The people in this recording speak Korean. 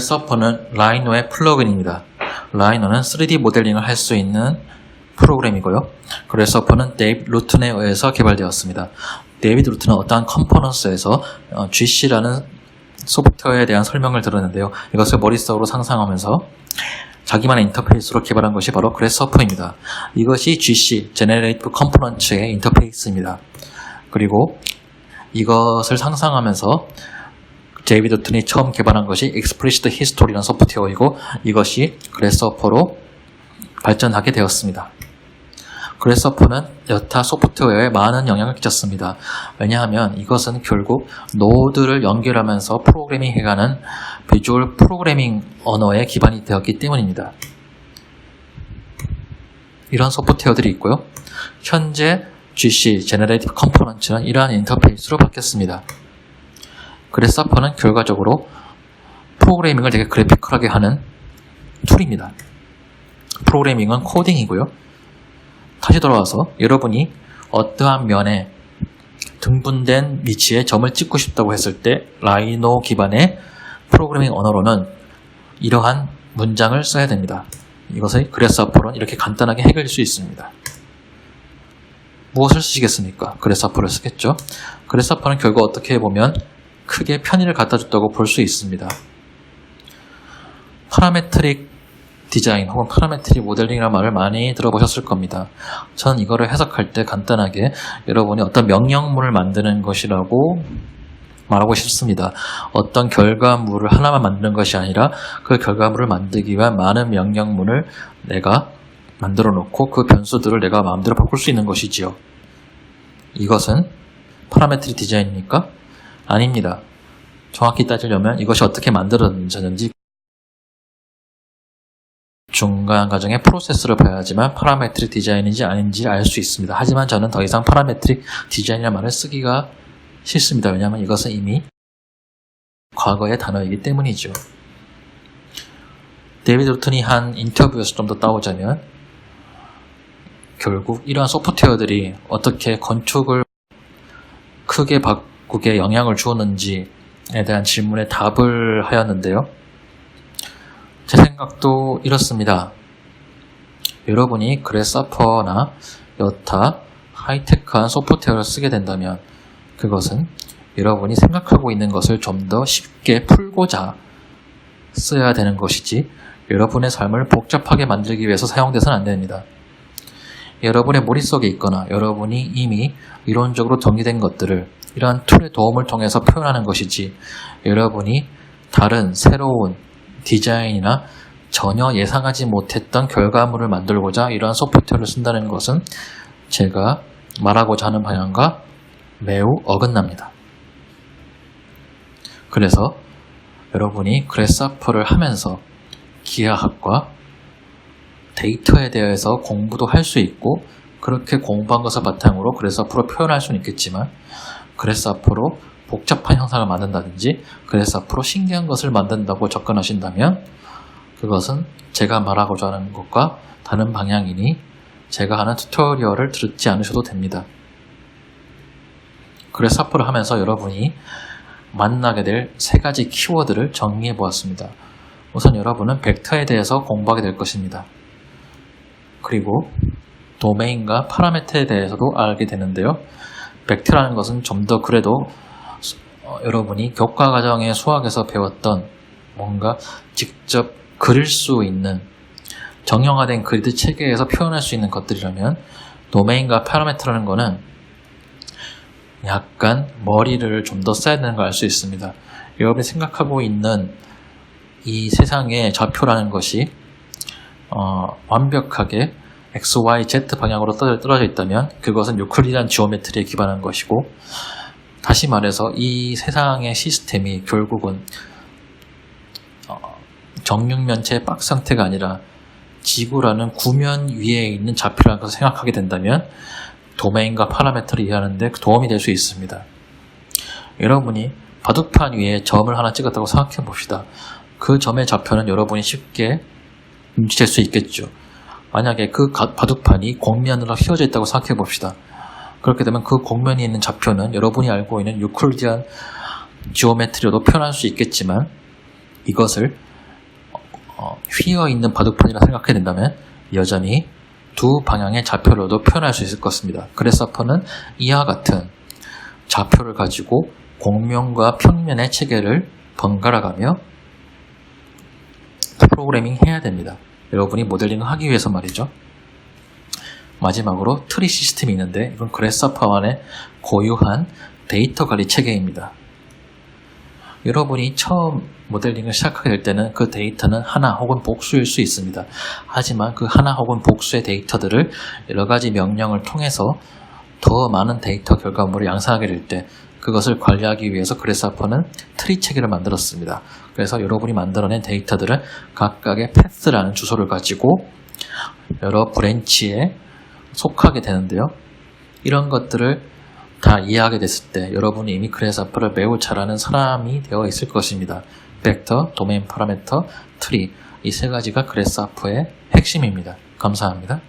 그래서퍼는 라이노의 플러그인입니다. 라이노는 3D 모델링을 할 수 있는 프로그램이고요. 그래서퍼는 데이비드 루튼에 의해서 개발되었습니다. 데이비드 루튼은 어떠한 컴포넌스에서 어, GC라는 소프트웨어에 대한 설명을 들었는데요. 이것을 머릿속으로 상상하면서 자기만의 인터페이스로 개발한 것이 바로 그래서퍼입니다. 이것이 GC, Generative Components의 인터페이스입니다. 그리고 이것을 상상하면서 데이비드 루튼이 처음 개발한 것이 Explicit History라는 소프트웨어이고 이것이 그래서퍼로 발전하게 되었습니다. 그래서퍼는 여타 소프트웨어에 많은 영향을 끼쳤습니다. 왜냐하면 이것은 결국 노드를 연결하면서 프로그래밍 해가는 비주얼 프로그래밍 언어에 기반이 되었기 때문입니다. 이런 소프트웨어들이 있고요. 현재 GC, Generative Components는 이러한 인터페이스로 바뀌었습니다. 그래서퍼는 결과적으로 프로그래밍을 되게 그래피컬하게 하는 툴입니다. 프로그래밍은 코딩이고요. 다시 돌아와서 여러분이 어떠한 면에 등분된 위치에 점을 찍고 싶다고 했을 때 라이노 기반의 프로그래밍 언어로는 이러한 문장을 써야 됩니다. 이것을 그래서퍼는 이렇게 간단하게 해결할 수 있습니다. 무엇을 쓰시겠습니까? 그래서퍼를 쓰겠죠. 그래서퍼는 결국 어떻게 보면 크게 편의를 갖다 줬다고 볼 수 있습니다. 파라메트릭 디자인 혹은 파라메트릭 모델링이라는 말을 많이 들어보셨을 겁니다. 저는 이거를 해석할 때 간단하게 여러분이 어떤 명령문을 만드는 것이라고 말하고 싶습니다. 어떤 결과물을 하나만 만드는 것이 아니라 그 결과물을 만들기 위한 많은 명령문을 내가 만들어 놓고 그 변수들을 내가 마음대로 바꿀 수 있는 것이지요. 이것은 파라메트릭 디자인입니까? 아닙니다. 정확히 따지려면 이것이 어떻게 만들어졌는지 중간 과정의 프로세스를 봐야지만 파라메트릭 디자인인지 아닌지 알 수 있습니다. 하지만 저는 더 이상 파라메트릭 디자인이라는 말을 쓰기가 싫습니다. 왜냐하면 이것은 이미 과거의 단어이기 때문이죠. 데이비드 루튼이 한 인터뷰에서 좀 더 따오자면 결국 이러한 소프트웨어들이 어떻게 건축을 크게 바 꾸게 영향을 주었는지에 대한 질문에 답을 하였는데요. 제 생각도 이렇습니다. 여러분이 그래서퍼나 여타 하이테크한 소프트웨어를 쓰게 된다면 그것은 여러분이 생각하고 있는 것을 좀 더 쉽게 풀고자 써야 되는 것이지 여러분의 삶을 복잡하게 만들기 위해서 사용돼서는 안 됩니다. 여러분의 머릿속에 있거나 여러분이 이미 이론적으로 정리된 것들을 이러한 툴의 도움을 통해서 표현하는 것이지 여러분이 다른 새로운 디자인이나 전혀 예상하지 못했던 결과물을 만들고자 이러한 소프트웨어를 쓴다는 것은 제가 말하고자 하는 방향과 매우 어긋납니다. 그래서 여러분이 그래서퍼를 하면서 기하학과 데이터에 대해서 공부도 할 수 있고 그렇게 공부한 것을 바탕으로 그래서퍼로 표현할 수는 있겠지만 그래서퍼로 복잡한 형상을 만든다든지 그래서퍼로 신기한 것을 만든다고 접근하신다면 그것은 제가 말하고자 하는 것과 다른 방향이니 제가 하는 튜토리얼을 듣지 않으셔도 됩니다. 그래서퍼를 하면서 여러분이 만나게 될 세 가지 키워드를 정리해 보았습니다. 우선 여러분은 벡터에 대해서 공부하게 될 것입니다. 그리고 도메인과 파라메터에 대해서도 알게 되는데요. 벡터라는 것은 좀 더 그래도 어, 여러분이 교과 과정의 수학에서 배웠던 뭔가 직접 그릴 수 있는 정형화된 그리드 체계에서 표현할 수 있는 것들이라면 도메인과 파라메터라는 것은 약간 머리를 좀 더 써야 되는 걸 알 수 있습니다. 여러분이 생각하고 있는 이 세상의 좌표라는 것이 어, 완벽하게 x, y, z 방향으로 떨어져 있다면 그것은 유클리드한 지오메트리에 기반한 것이고 다시 말해서 이 세상의 시스템이 결국은 어, 정육면체의 박스 형태가 아니라 지구라는 구면 위에 있는 좌표라는 것을 생각하게 된다면 도메인과 파라메터를 이해하는데 도움이 될 수 있습니다. 여러분이 바둑판 위에 점을 하나 찍었다고 생각해 봅시다. 그 점의 좌표는 여러분이 쉽게 눈치챌 수 있겠죠. 만약에 그 바둑판이 곡면으로 휘어져 있다고 생각해 봅시다. 그렇게 되면 그 곡면이 있는 좌표는 여러분이 알고 있는 유클리디안 지오메트리로도 표현할 수 있겠지만 이것을 어, 휘어 있는 바둑판이라 생각해야 된다면 여전히 두 방향의 좌표로도 표현할 수 있을 것입니다. 그래서 퍼는 이와 같은 좌표를 가지고 공면과 평면의 체계를 번갈아가며 프로그래밍 해야 됩니다. 여러분이 모델링을 하기 위해서 말이죠. 마지막으로 트리 시스템이 있는데 이건 그래서퍼만의 고유한 데이터 관리 체계입니다. 여러분이 처음 모델링을 시작하게 될 때는 그 데이터는 하나 혹은 복수일 수 있습니다. 하지만 그 하나 혹은 복수의 데이터들을 여러 가지 명령을 통해서 더 많은 데이터 결과물을 양산하게 될 때 그것을 관리하기 위해서 그래서퍼는 트리 체계를 만들었습니다. 그래서 여러분이 만들어낸 데이터들은 각각의 패스라는 주소를 가지고 여러 브랜치에 속하게 되는데요. 이런 것들을 다 이해하게 됐을 때 여러분이 이미 그래서퍼를 매우 잘 아는 사람이 되어 있을 것입니다. 벡터, 도메인 파라미터, 트리 이 세 가지가 그래서퍼의 핵심입니다. 감사합니다.